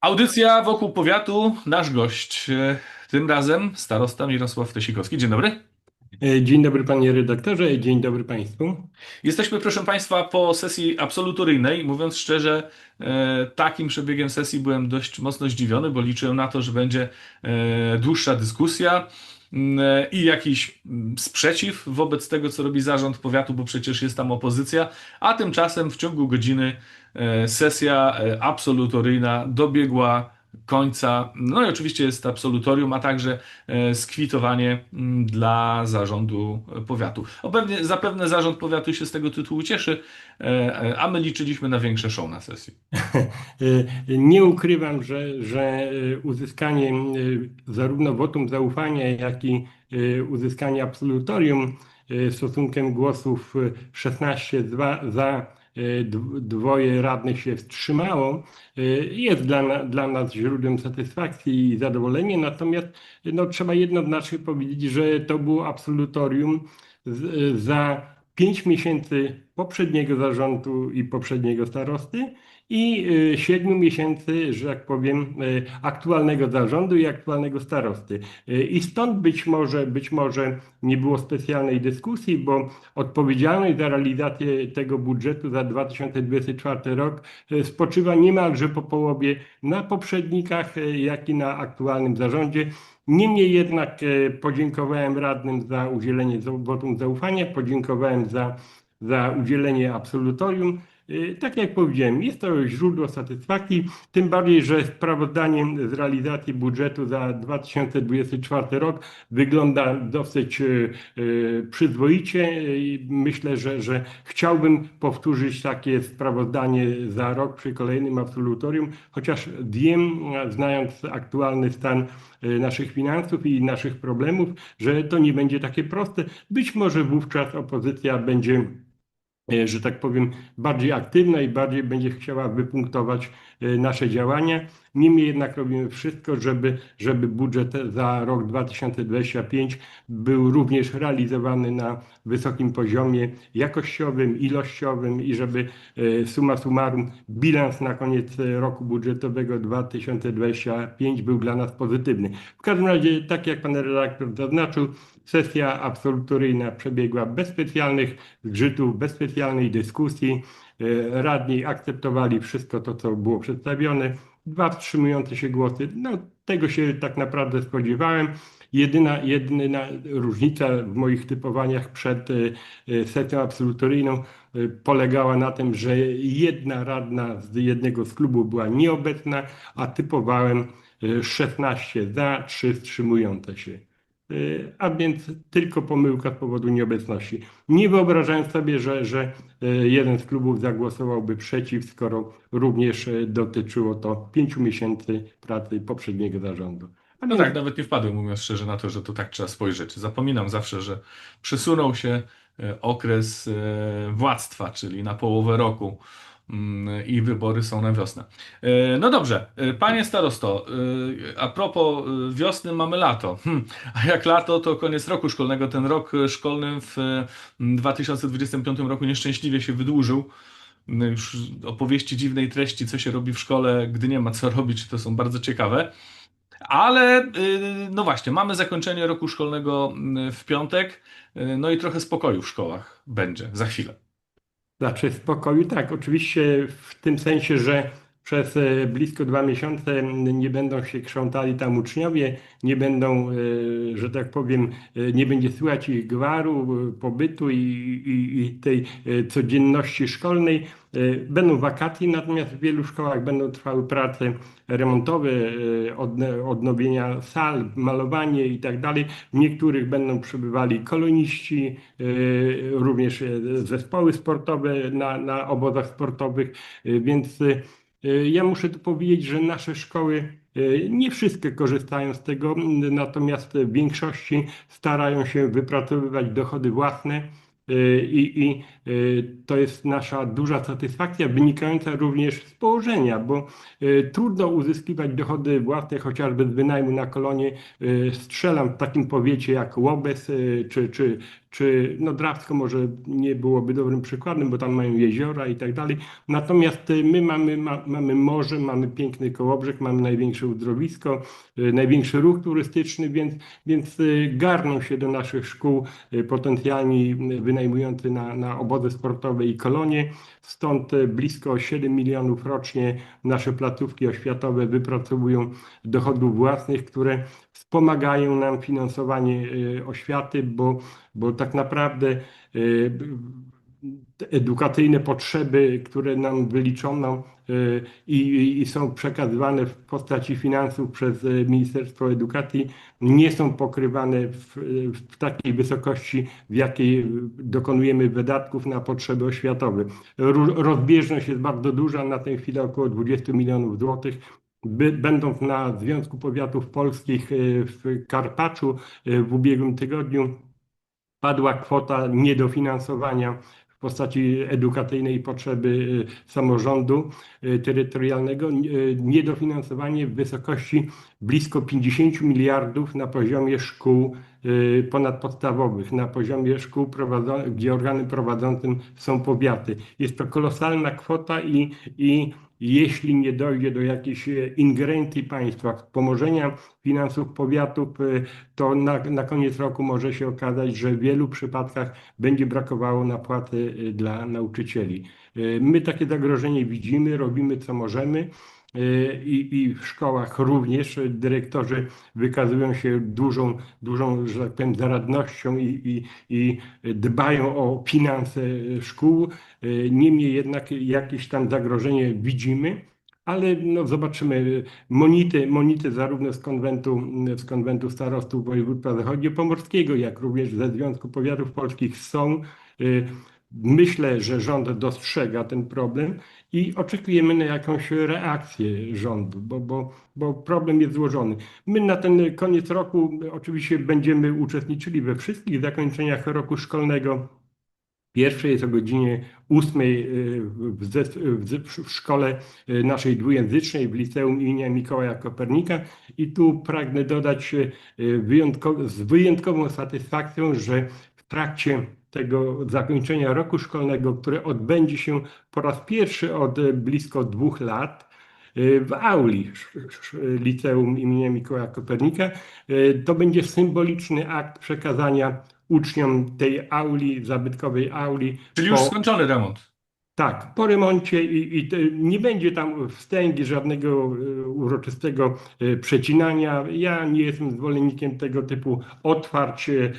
Audycja wokół powiatu, nasz gość. e, Tym razem starosta Mirosław Tesikowski. Dzień dobry. E, Dzień dobry panie redaktorze, dzień dobry państwu. Jesteśmy, proszę Państwa, po sesji absolutoryjnej. Mówiąc szczerze, e, takim przebiegiem sesji byłem dość mocno zdziwiony, bo liczyłem na to, że będzie dłuższa dyskusja mm, i jakiś mm, sprzeciw wobec tego, co robi zarząd powiatu, bo przecież jest tam opozycja, a tymczasem w ciągu godziny sesja e, absolutoryjna dobiegła końca. No i oczywiście jest absolutorium, a także e, skwitowanie mm, dla zarządu powiatu. O pewnie, zapewne zarząd powiatu się z tego tytułu cieszy, e, e, a my liczyliśmy na większe show na sesji. E, Nie ukrywam, że, że e, uzyskanie e, zarówno wotum zaufania, jak i e, uzyskanie absolutorium e, stosunkiem głosów e, 16 za, e, dwoje radnych się wstrzymało, e, jest dla, dla nas źródłem satysfakcji i zadowolenia. Natomiast no, trzeba jednoznacznie powiedzieć, że to było absolutorium za pięć miesięcy poprzedniego zarządu i poprzedniego starosty i y, siedmiu miesięcy, że tak powiem, y, aktualnego zarządu i aktualnego starosty. Y, I stąd być może, być może nie było specjalnej dyskusji, bo odpowiedzialność za realizację tego budżetu za 2024 rok y, spoczywa niemalże po połowie na poprzednikach, y, jak i na aktualnym zarządzie. Niemniej jednak e, podziękowałem radnym za udzielenie wotum zaufania, podziękowałem za, za udzielenie absolutorium. E, Tak jak powiedziałem, jest to źródło satysfakcji, tym bardziej, że sprawozdanie z realizacji budżetu za 2024 rok wygląda dosyć e, e, przyzwoicie. Myślę, że, że chciałbym powtórzyć takie sprawozdanie za rok przy kolejnym absolutorium, chociaż wiem, znając aktualny stan naszych finansów i naszych problemów, że to nie będzie takie proste. Być może wówczas opozycja będzie, że tak powiem, bardziej aktywna i bardziej będzie chciała wypunktować e, nasze działania. Niemniej jednak robimy wszystko, żeby, żeby budżet za rok 2025 był również realizowany na wysokim poziomie jakościowym, ilościowym i żeby e, summa summarum bilans na koniec roku budżetowego 2025 był dla nas pozytywny. W każdym razie, tak jak pan redaktor zaznaczył, sesja absolutoryjna przebiegła bez specjalnych zgrzytów, bez specjalnej dyskusji. E, Radni akceptowali wszystko to, co było przedstawione. Dwa wstrzymujące się głosy. No, tego się tak naprawdę spodziewałem. Jedyna, jedyna różnica w moich typowaniach przed e, e, sesją absolutoryjną e, polegała na tym, że jedna radna z jednego z klubów była nieobecna, a typowałem e, 16 za, 3 wstrzymujące się. E, A więc tylko pomyłka z powodu nieobecności. Nie wyobrażałem sobie, że, że e, jeden z klubów zagłosowałby przeciw, skoro również e, dotyczyło to pięciu miesięcy pracy poprzedniego zarządu. A No więc tak, nawet nie wpadłem, mówiąc szczerze, na to, że to tak trzeba spojrzeć. Zapominam zawsze, że przesunął się okres władztwa, czyli na połowę roku i wybory są na wiosnę. E, No dobrze, e, panie starosto, e, a propos wiosny mamy lato. Hm, A jak lato, to koniec roku szkolnego. Ten rok szkolny w e, 2025 roku nieszczęśliwie się wydłużył. No Już opowieści dziwnej treści, co się robi w szkole, gdy nie ma co robić, to są bardzo ciekawe. Ale no właśnie, mamy zakończenie roku szkolnego w piątek, no i trochę spokoju w szkołach będzie za chwilę. Znaczy spokoju, tak, oczywiście w tym sensie, że przez e, blisko dwa miesiące nie będą się krzątali tam uczniowie, nie będą, e, że tak powiem, e, nie będzie słychać ich gwaru, pobytu i, i, i tej codzienności szkolnej. E, Będą wakacje, natomiast w wielu szkołach będą trwały prace remontowe, odne- odnowienia sal, malowanie i tak. W niektórych będą przebywali koloniści, e, również zespoły sportowe na, na obozach sportowych, więc ja muszę tu powiedzieć, że nasze szkoły nie wszystkie korzystają z tego, natomiast w większości starają się wypracowywać dochody własne. E, I, I e, to jest nasza duża satysfakcja, wynikająca również z położenia, bo e, trudno uzyskiwać dochody własne, chociażby z wynajmu na kolonie. Strzelam w takim powiecie jak Łobez czy, czy, czy no Drawsko może nie byłoby dobrym przykładem, bo tam mają jeziora i tak dalej. Natomiast y, my mamy, ma, mamy morze, mamy piękny Kołobrzeg, mamy największe uzdrowisko, y, największy ruch turystyczny, więc, więc y, garną się do naszych szkół y, potencjalni y, wynajmujący na, na obozy sportowe i kolonie. Stąd y, blisko 7 milionów rocznie nasze placówki oświatowe wypracowują dochodów własnych, które wspomagają nam finansowanie y, oświaty, bo, bo tak naprawdę te edukacyjne potrzeby, które nam wyliczono y, i, i są przekazywane w postaci finansów przez y, Ministerstwo Edukacji, nie są pokrywane w, w takiej wysokości, w jakiej dokonujemy wydatków na potrzeby oświatowe. Rozbieżność jest bardzo duża, na tę chwilę około 20 milionów złotych. Będąc na Związku Powiatów Polskich y, w Karpaczu w ubiegłym tygodniu, padła kwota niedofinansowania postaci edukacyjnej potrzeby y, samorządu y, terytorialnego, y, niedofinansowanie w wysokości blisko 50 miliardów na poziomie szkół y, ponadpodstawowych, na poziomie szkół, gdzie organem prowadzącym są powiaty. Jest to kolosalna kwota i, i jeśli nie dojdzie do jakiejś e, ingerencji państwa, wspomożenia finansów powiatów, y, to na, na koniec roku może się okazać, że w wielu przypadkach będzie brakowało na płaty y, dla nauczycieli. My takie zagrożenie widzimy, robimy co możemy. Y, I, I w szkołach również y, dyrektorzy wykazują się dużą, dużą, że tak powiem, zaradnością i, i, i dbają o finanse y, szkół. Y, Niemniej jednak jakieś tam zagrożenie widzimy, ale no zobaczymy. Monity, monity zarówno z konwentu, z konwentu starostów województwa zachodniopomorskiego, jak również ze Związku Powiatów Polskich są. Myślę, że rząd dostrzega ten problem i oczekujemy na jakąś reakcję rządu, bo, bo, bo problem jest złożony. My na ten koniec roku oczywiście będziemy uczestniczyli we wszystkich zakończeniach roku szkolnego. Pierwsze jest o godzinie 8 w, zes- w, w szkole y, naszej dwujęzycznej w liceum imienia Mikołaja Kopernika i tu pragnę dodać y, wyjątkowo, z wyjątkową satysfakcją, że w trakcie tego zakończenia roku szkolnego, które odbędzie się po raz pierwszy od y, blisko dwóch lat, y, w auli liceum imienia Mikołaja Kopernika. Y, To będzie symboliczny akt przekazania uczniom tej auli, zabytkowej auli. Czyli już skończony remont. Tak, po remoncie i, i te, nie będzie tam wstęgi żadnego e, uroczystego e, przecinania. Ja nie jestem zwolennikiem tego typu otwarć. e,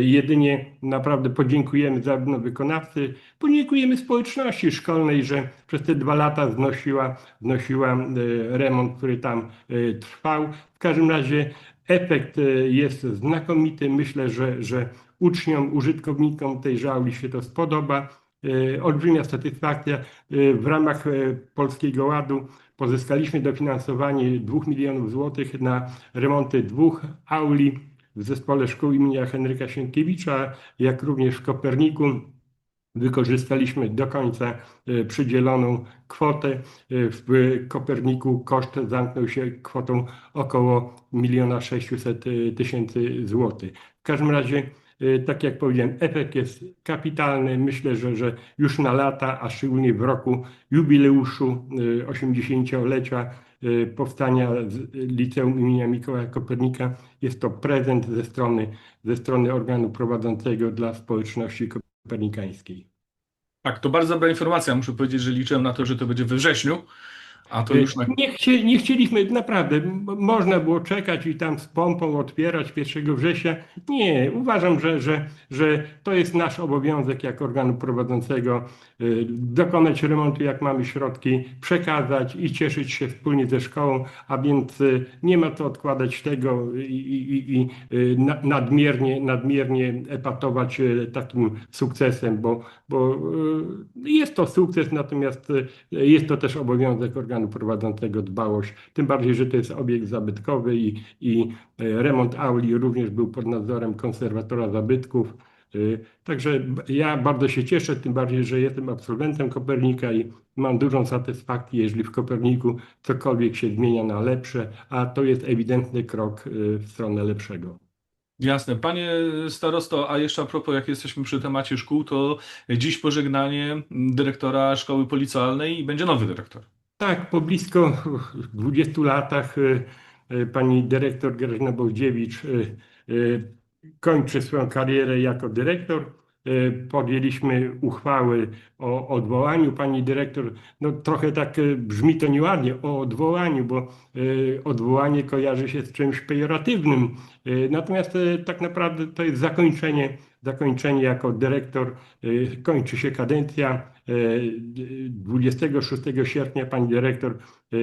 Jedynie naprawdę podziękujemy zarówno wykonawcy, podziękujemy społeczności szkolnej, że przez te dwa lata znosiła, znosiła remont, który tam trwał. W każdym razie efekt jest znakomity. Myślę, że, że uczniom, użytkownikom tej żauli się to spodoba. E, olbrzymia satysfakcja. E, W ramach e, Polskiego Ładu pozyskaliśmy dofinansowanie 2 milionów złotych na remonty dwóch auli w zespole szkół imienia Henryka Sienkiewicza, jak również w Koperniku. Wykorzystaliśmy do końca przydzieloną kwotę. W Koperniku koszt zamknął się kwotą około 1 600 tysięcy złotych. W każdym razie Y, Tak jak powiedziałem, efekt jest kapitalny. Myślę, że, że już na lata, a szczególnie w roku jubileuszu y, 80-lecia y, powstania z- Liceum imienia Mikołaja Kopernika jest to prezent ze strony, ze strony organu prowadzącego dla społeczności kopernikańskiej. Tak, to bardzo dobra informacja. Muszę powiedzieć, że liczyłem na to, że to będzie we wrześniu, a to już na... Nie, chcie, nie chcieliśmy, naprawdę, można było czekać i tam z pompą otwierać 1 września. Nie, uważam, że, że, że to jest nasz obowiązek jako organu prowadzącego y, dokonać remontu, jak mamy środki, przekazać i cieszyć się wspólnie ze szkołą, a więc y, nie ma co odkładać tego i, i, i- i y, na- nadmiernie, nadmiernie epatować y, takim sukcesem, bo, bo y, jest to sukces, natomiast y, jest to też obowiązek organu prowadzącego dbałość, tym bardziej, że to jest obiekt zabytkowy i, i e, remont auli również był pod nadzorem konserwatora zabytków. Y, Także ja bardzo się cieszę, tym bardziej, że jestem absolwentem Kopernika i mam dużą satysfakcję, jeżeli w Koperniku cokolwiek się zmienia na lepsze, a to jest ewidentny krok y, w stronę lepszego. Jasne. Panie starosto, a jeszcze a propos, jak jesteśmy przy temacie szkół, to dziś pożegnanie dyrektora szkoły policjalnej i będzie nowy dyrektor. Tak, po blisko 20 latach y, y, pani dyrektor Grażyna Bołdziewicz y, kończy swoją karierę jako dyrektor. Y, Podjęliśmy uchwały o odwołaniu pani dyrektor. No trochę tak y, brzmi to nieładnie o odwołaniu, bo y, odwołanie kojarzy się z czymś pejoratywnym. Natomiast tak naprawdę to jest zakończenie, zakończenie jako dyrektor. Kończy się kadencja. Y, 26 sierpnia pani dyrektor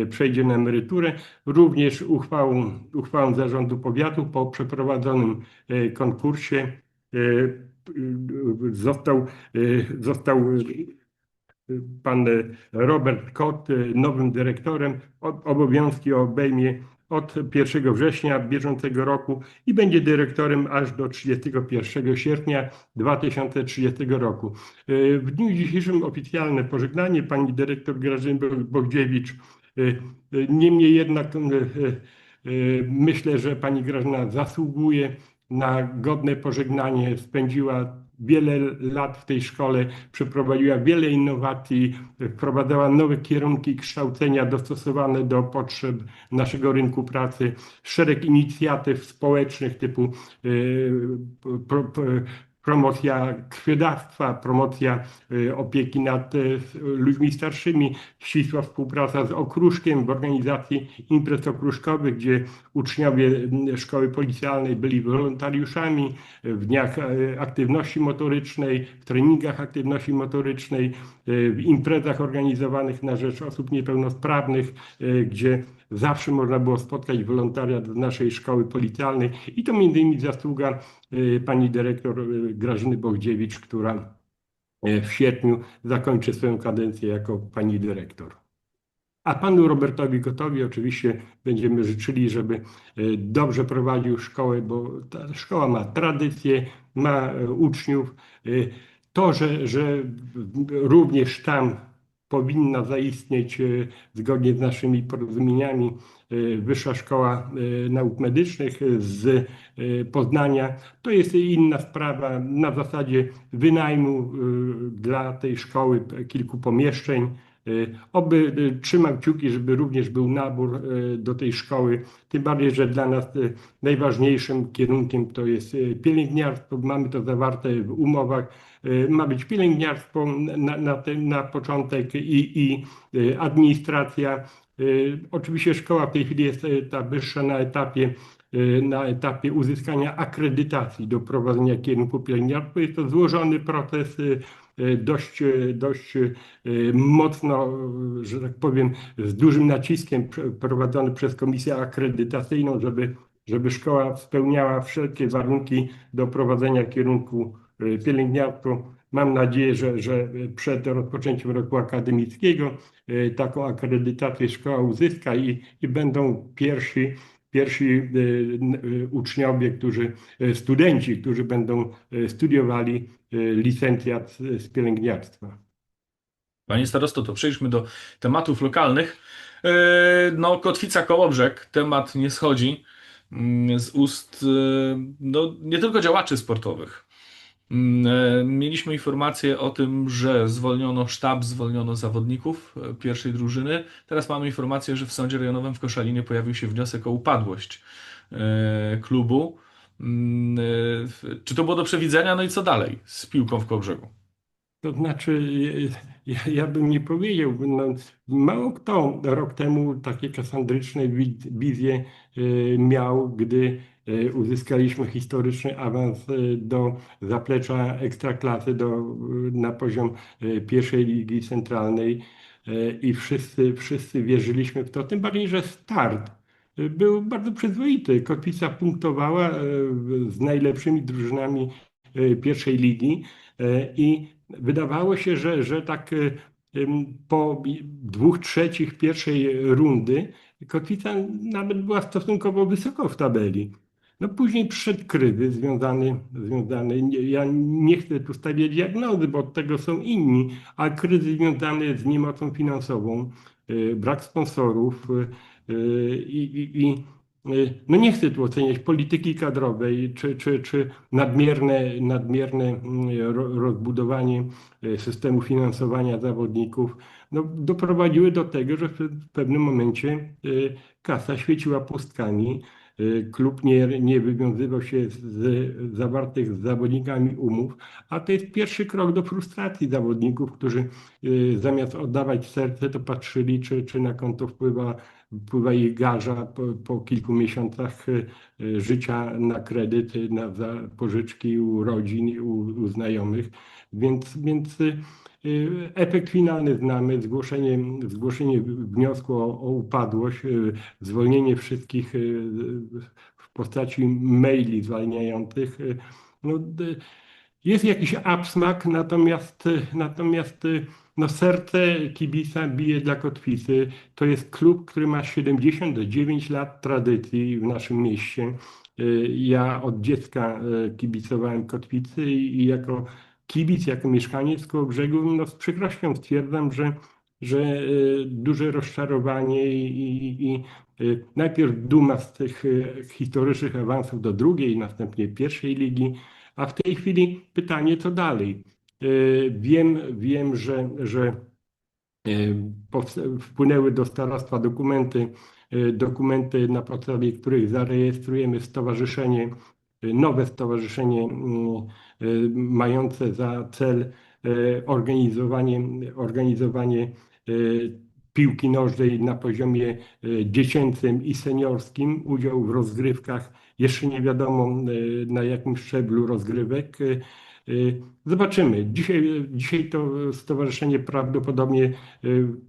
przejdzie na emeryturę. Również uchwałą, uchwałą zarządu powiatu po przeprowadzonym konkursie został, y, został pan Robert Kot y, nowym dyrektorem. Obowiązki obejmie od 1 września bieżącego roku i będzie dyrektorem aż do 31 sierpnia 2030 roku. Y, W dniu dzisiejszym oficjalne pożegnanie pani dyrektor Grażyny Bogdziewicz. Niemniej jednak myślę, że pani Grażyna zasługuje na godne pożegnanie. Spędziła wiele lat w tej szkole, przeprowadziła wiele innowacji, wprowadzała nowe kierunki kształcenia dostosowane do potrzeb naszego rynku pracy, szereg inicjatyw społecznych typu pro, pro, promocja krwiodawstwa, promocja y, opieki nad y, ludźmi starszymi, ścisła współpraca z okruszkiem w organizacji imprez okruszkowych, gdzie uczniowie mm, szkoły policjalnej byli wolontariuszami w dniach aktywności motorycznej, w treningach aktywności motorycznej, w imprezach organizowanych na rzecz osób niepełnosprawnych, gdzie zawsze można było spotkać wolontariat z naszej szkoły policjalnej i to między innymi zasługa e, pani dyrektor e, Grażyny Bogdziewicz, która e, w sierpniu zakończy swoją kadencję jako pani dyrektor. A panu Robertowi Gotowi oczywiście będziemy życzyli, żeby dobrze prowadził szkołę, bo ta szkoła ma tradycję, ma uczniów. To, że, że również tam powinna zaistnieć e, zgodnie z naszymi porozumieniami e, Wyższa Szkoła e, Nauk Medycznych z Poznania, to jest inna sprawa na zasadzie wynajmu dla tej szkoły kilku pomieszczeń. Y, Oby y, trzymam kciuki, żeby również był nabór y, do tej szkoły. Tym bardziej, że dla nas najważniejszym kierunkiem to jest pielęgniarstwo. Mamy to zawarte w umowach. Ma być pielęgniarstwo na, na, ten, na początek i, i administracja. Oczywiście szkoła w tej chwili jest ta wyższa na etapie na etapie uzyskania akredytacji do prowadzenia kierunku pielęgniarstwa. Jest to złożony proces, dość, y, dość y, mocno, że tak powiem, z dużym naciskiem pr- prowadzony przez komisję akredytacyjną, żeby, żeby szkoła spełniała wszelkie warunki do prowadzenia kierunku pielęgniarstwo. Mam nadzieję, że, że przed rozpoczęciem roku akademickiego taką akredytację szkoła uzyska i, i będą pierwsi pierwsi y, y, uczniowie, którzy, y, studenci, którzy będą studiowali licencjat z pielęgniarstwa. Panie starosto, to przejdźmy do tematów lokalnych. E, No, Kotwica Kołobrzeg, temat nie schodzi mm, z ust e, no, nie tylko działaczy sportowych. Mm, e, Mieliśmy informację o tym, że zwolniono sztab, zwolniono zawodników e, pierwszej drużyny. Teraz mamy informację, że w Sądzie Rejonowym w Koszalinie pojawił się wniosek o upadłość e, klubu. Mm, Czy to było do przewidzenia? No i co dalej z piłką w Kołobrzegu? To znaczy, ja, ja bym nie powiedział, no, mało kto rok temu takie kasandryczne wi- wizje miał, gdy uzyskaliśmy historyczny awans y, do zaplecza ekstraklasy, do, y, na poziom y, pierwszej ligi centralnej y, i wszyscy, wszyscy wierzyliśmy w to, tym bardziej, że start y, był bardzo przyzwoity. Kotwica punktowała y, z najlepszymi drużynami y, pierwszej ligi y, i Wydawało się, że, że tak y, po dwóch trzecich pierwszej rundy Kotwica nawet była stosunkowo wysoko w tabeli. No później przyszedł kryzys związany, związany, ja nie chcę tu stawiać diagnozy, bo od tego są inni, a kryzys związany z niemocą finansową, y, brak sponsorów y, y, i, no nie chcę tu oceniać polityki kadrowej czy, czy, czy nadmierne, nadmierne ro- rozbudowanie systemu finansowania zawodników no, doprowadziły do tego, że w pewnym momencie kasa świeciła pustkami. Y, Klub nie, nie wywiązywał się z, zawartych z zawodnikami umów, a to jest pierwszy krok do frustracji zawodników, którzy y, zamiast oddawać serce, to patrzyli, czy, czy na konto wpływa, wpływa ich garza po, po kilku miesiącach y, życia na kredyt, y, na pożyczki u rodzin, u, u znajomych. Więc, więc efekt finalny znamy, zgłoszenie, zgłoszenie wniosku o, o upadłość, y, zwolnienie wszystkich y, w postaci maili zwalniających. y, No, jest jakiś absmak, natomiast, natomiast no, serce kibica bije dla kotwicy. To jest klub, który ma 79 lat tradycji w naszym mieście. Y, Ja od dziecka y, kibicowałem kotwicy i jako kibic, jako mieszkaniec koło brzegu, no, z przykrością stwierdzam, że, że y, duże rozczarowanie i, i, i y, najpierw duma z tych y, historycznych awansów do drugiej, następnie pierwszej ligi, a w tej chwili pytanie, co dalej? Wiem, wiem, że, że wpłynęły do starostwa dokumenty, dokumenty, na podstawie których zarejestrujemy stowarzyszenie, nowe stowarzyszenie y, y, mające za cel y, organizowanie, organizowanie piłki nożnej na poziomie dziecięcym i seniorskim, udział w rozgrywkach, jeszcze nie wiadomo na jakim szczeblu rozgrywek. Zobaczymy. Dzisiaj, dzisiaj to stowarzyszenie prawdopodobnie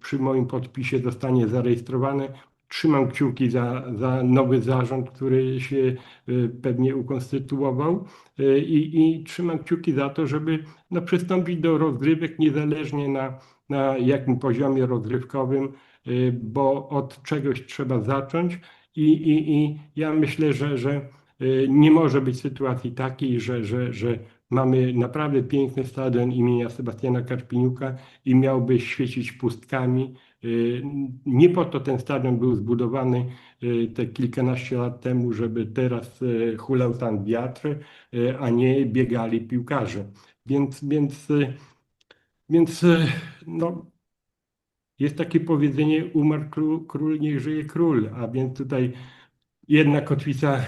przy moim podpisie zostanie zarejestrowane. Trzymam kciuki za, za nowy zarząd, który się y, pewnie ukonstytuował y, i, i trzymam kciuki za to, żeby no, przystąpić do rozgrywek niezależnie na, na jakim poziomie rozgrywkowym, y, bo od czegoś trzeba zacząć i, i, i ja myślę, że, że nie może być sytuacji takiej, że, że, że mamy naprawdę piękny stadion imienia Sebastiana Karpiniuka i miałby świecić pustkami. Y, Nie po to ten stadion był zbudowany y, te kilkanaście lat temu, żeby teraz y, hulał tam wiatr, a nie biegali piłkarze. Więc, więc, więc no, jest takie powiedzenie, umarł król, król, niech żyje król, a więc tutaj jedna kotwica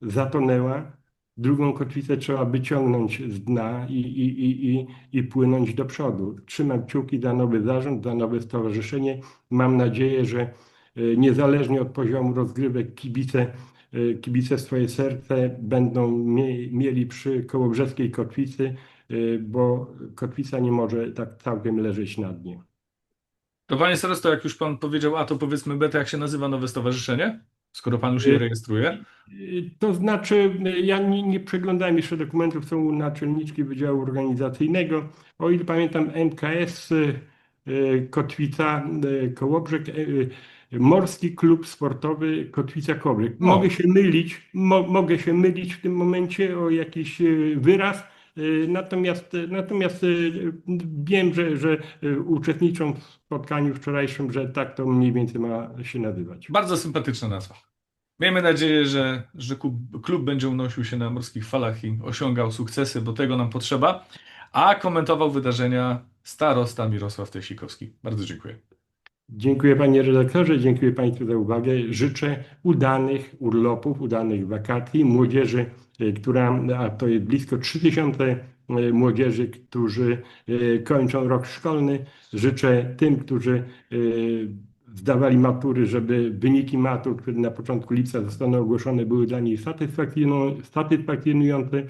zatonęła, drugą kotwicę trzeba wyciągnąć z dna i, i, i, i, i płynąć do przodu. Trzymam kciuki za nowy zarząd, za nowe stowarzyszenie. Mam nadzieję, że y, niezależnie od poziomu rozgrywek kibice, y, kibice swoje serce będą mie, mieli przy kołobrzeskiej kotwicy, y, bo kotwica nie może tak całkiem leżeć na dnie. To panie starosto, jak już pan powiedział A, to powiedzmy B, to jak się nazywa nowe stowarzyszenie? Skoro pan już je Y- rejestruje. Y, To znaczy, ja nie, nie przeglądałem jeszcze dokumentów, są naczelniczki Wydziału Organizacyjnego. O ile pamiętam, MKS y, Kotwica Kołobrzeg, Morski Klub Sportowy Kotwica Kołobrzeg. Mogę się mylić, mo, mogę się mylić w tym momencie o jakiś wyraz. Y, Natomiast, y, natomiast y, wiem, że, że uczestniczą w spotkaniu wczorajszym, że tak to mniej więcej ma się nazywać. Bardzo sympatyczna nazwa. Miejmy nadzieję, że, że klub będzie unosił się na morskich falach i osiągał sukcesy, bo tego nam potrzeba. A komentował wydarzenia starosta Mirosław Tesikowski. Bardzo dziękuję. Dziękuję panie redaktorze, dziękuję państwu za uwagę. Życzę udanych urlopów, udanych wakacji młodzieży, e, która, a to jest blisko 3000 e, młodzieży, którzy e, kończą rok szkolny. Życzę tym, którzy zdawali matury, żeby wyniki matur, które na początku lipca zostaną ogłoszone, były dla nich satysfakcjonują- satysfakcjonujące. e,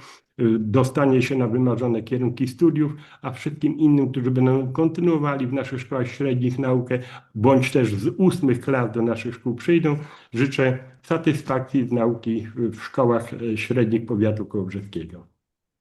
Dostanie się na wymarzone kierunki studiów, a wszystkim innym, którzy będą kontynuowali w naszych szkołach średnich naukę, bądź też z ósmych klas do naszych szkół przyjdą. Życzę satysfakcji z nauki w szkołach e, średnich powiatu kołobrzeskiego.